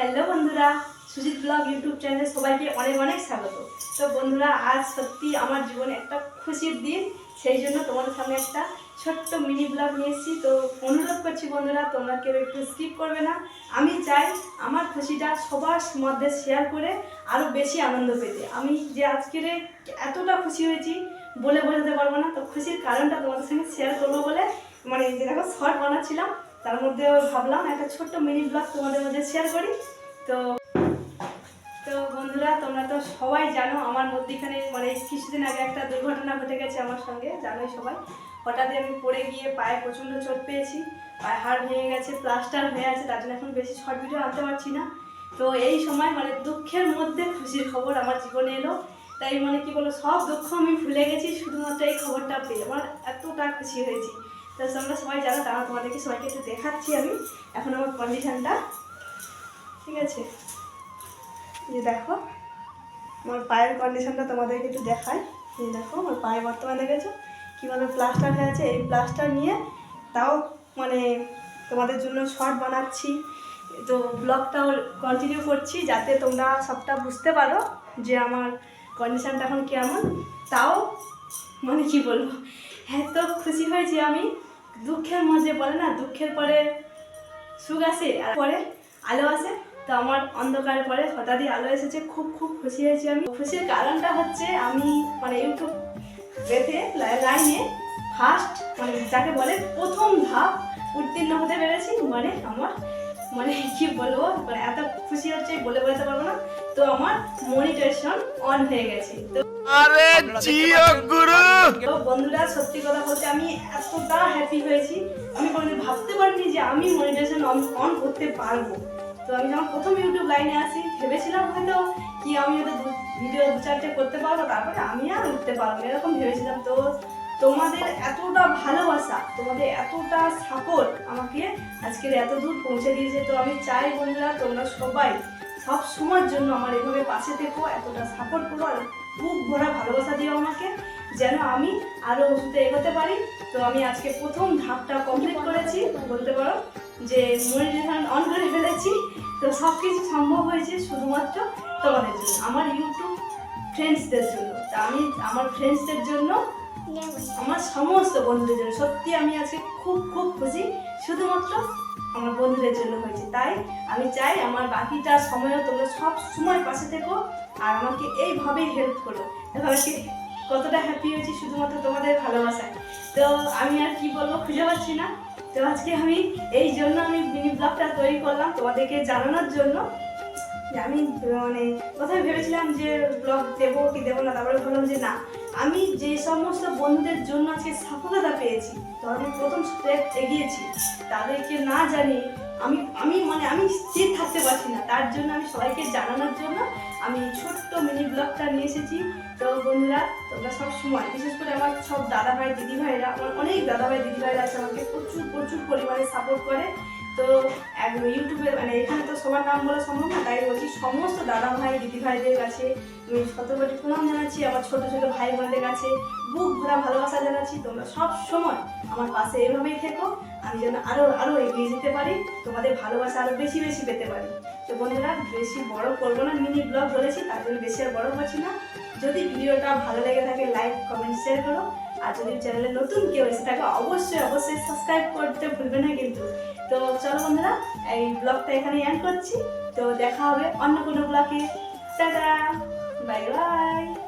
Hello বন্ধুরা, Sujit blog YouTube চ্যানেলে সবাইকে অনেক অনেক স্বাগত। তো বন্ধুরা, আজ সত্যি আমার জীবনে একটা খুশির দিন, সেই জন্য তোমাদের সামনে একটা ছোট্ট মিনি ব্লগ নিয়ে এসেছি। তো অনুরোধ করছি বন্ধুরা, তোমরা কেউ একটু স্কিপ করবে না। আমি চাই আমার খুশিটা সবার মধ্যে শেয়ার করে আরও বেশি আনন্দ পেতে। আমি যে আজকের এতটা খুশি হয়েছি বলে বোঝাতে পারব না। তো খুশির কারণটা তোমাদের সঙ্গে শেয়ার করব বলে মানে যে দেখো শর্ট বানাচ্ছিলাম। তার মধ্যে ভাবলাম একটা ছোট্ট মিনি ব্লগ তোমাদের মধ্যে শেয়ার করি। তো তো বন্ধুরা, তোমরা তো সবাই জানো আমার মধ্যেখানে মানে কিছুদিন আগে একটা দুর্ঘটনা ঘটে গেছে আমার সঙ্গে, জানোই সবাই। হঠাৎই আমি পড়ে গিয়ে পায়ে প্রচণ্ড চোট পেয়েছি, পায়ে হাড় ভেঙে গেছে প্লাস্টার হয়ে আছে, তার জন্য এখন বেশি শর্ট ভিডিও আনতে পারছি না। তো এই সময় মানে দুঃখের মধ্যে খুশির খবর আমার জীবনে এলো। তাই মানে কি বলো, সব দুঃখ আমি ভুলে গেছি, শুধুমাত্র এই খবরটা পেয়ে। আমার এতটা খুশি হয়েছি। তোমরা সবাই জানো তারা তোমাদেরকে সবাইকে একটু দেখাচ্ছি আমি। এখন আমার কন্ডিশনটা ঠিক আছে? যে দেখো, আমার পায়ের কন্ডিশনটা তোমাদেরকে একটু দেখাই। এই যে দেখো, আমার পায়ে বর্তমানে দেখেছ? কীভাবে প্লাস্টার হয়ে আছে? এই প্লাস্টার নিয়ে তাও মানে তোমাদের জন্য শর্ট বানাচ্ছি। তো ব্লগটাও কন্টিনিউ করছি যাতে তোমরা সবটা বুঝতে পারো যে আমার কন্ডিশনটা এখন কেমন। তাও মানে কি বলব, এত খুশি হয়েছি আমি। দুঃখের মধ্যে বলে না, দুঃখের পরে সুখ আসে আর পরে আলো আসে। তো আমার অন্ধকারের পরে হঠাৎই আলো এসেছে, খুব খুব খুশি হয়েছি আমি। খুশির কারণটা হচ্ছে আমি মানে ইউটিউব বেতে লাইনে ফার্স্ট মানে যাকে বলে প্রথম ধাপ উত্তীর্ণ হতে পেরেছি। মানে আমার মানে কি বলব? মানে এত খুশি হচ্ছে বলে বলতে পারব না। তো আমার মনিটেশন অন হয়ে গেছে। আরে জিও গুরু! তো বন্ধুরা সত্যি কথা বলতে আমি এতটা হ্যাপি হয়েছি। আমি কোনোদিন ভাবতে পারিনি যে আমি মনিটাইজেশন অন অন করতে পারব। তো আমি যখন প্রথম ইউটিউব লাইনে আসি ভেবেছিলাম হয়তো কি আমি হয়তো ভিডিও দু চারটে করতে পারব তারপরে আমি আর উঠতে পারব এরকম ভেবেছিলাম। তো তোমাদের এতটা ভালোবাসা তোমাদের এতটা সাপোর্ট আমাকে আজকের এত দূর পৌঁছে দিয়েছে। তো আমি চাই বন্ধুরা তোমরা সবাই সব সময়ের জন্য আমার এভাবে পাশে থেকো, এতটা সাপোর্ট করো আর খুব ভরা ভালোবাসা দিও আমাকে, যেন আমি আরও ওষুধে এগোতে পারি। তো আমি আজকে প্রথম ধাপটা কমপ্লিট করেছি, বলতে পারো যে মনিটাইজেশন অন করে ফেলেছি। তো সব কিছু সম্ভব হয়েছে শুধুমাত্র তোমাদের জন্য, আমার ইউটিউব ফ্রেন্ডসদের জন্য। তা আমি আমার ফ্রেন্ডসদের জন্য, আমার সমস্ত বন্ধুদের জন্য। সত্যি আমি আজকে খুব খুব খুশি। শুধুমাত্র আমার বন্ধুদের জন্য হয়েছে। তাই আমি চাই আমার বাকিটা সময়ও তোমরা সব সময় পাশে থেকো আর আমাকে এইভাবেই হেল্প করো। আজকে কতটা হ্যাপি হয়েছি শুধুমাত্র তোমাদের ভালোবাসায়। তো আমি আর কি বলব খুঁজে পাচ্ছি না। তো আজকে আমি এই জন্য আমি মিনি ব্লগটা তৈরি করলাম তোমাদেরকে জানানোর জন্য। আমি মানে কোথায় ভেবেছিলাম যে ব্লগ দেবো কি দেবো না, তারপরে ভাবলাম যে না। আমি যে সমস্ত বন্ধুদের জন্য আজকে সফলতা পেয়েছি আমি প্রথম স্টেপ এগিয়েছি, তাদেরকে না জানি আমি আমি মানে আমি স্থির থাকতে পারছি না। তার জন্য আমি সবাইকে জানানোর জন্য আমি ছোট্ট মিনি ব্লগটা নিয়ে এসেছি। তো বন্ধুরা, তোমরা সব সময়, বিশেষ করে আমার সব দাদা ভাই দিদি ভাইরা আমার অনেক দাদা ভাই দিদি ভাইরা আছে আমাকে প্রচুর প্রচুর পরিমাণে সাপোর্ট করে। তো ইউটিউবে মানে এখানে তো সবার নাম বলা সম্ভব না, তাই বলছি সমস্ত দাদা ভাই, দিদি ভাইদের কাছে, আমি শতকোটি প্রণাম জানাচ্ছি, আমার ছোট ছোট ভাই বোনদের কাছে, বুক ভরা ভালোবাসা জানাচ্ছি, তোমরা সব সময় আমার পাশে এভাবেই থেকো, আমি যেন আরও আরও এগিয়ে যেতে পারি, তোমাদের ভালোবাসা আরও বেশি বেশি পেতে পারি। তো বন্ধুরা, বেশি বড় করব না মিনি ব্লগ বলেছি, তার জন্য বেশি আর বড় করছি না। যদি ভিডিওটা ভালো লেগে থাকে লাইক কমেন্ট শেয়ার করো। আর যদি চ্যানেলে নতুন কেউ এসে থাকে, অবশ্যই অবশ্যই সাবস্ক্রাইব করতে ভুলবে না কিন্তু। তো চলো বন্ধুরা, এই ব্লগটা এখানে এন্ড করছি। তো দেখা হবে অন্য কোনো ব্লগে টাটা! Bye bye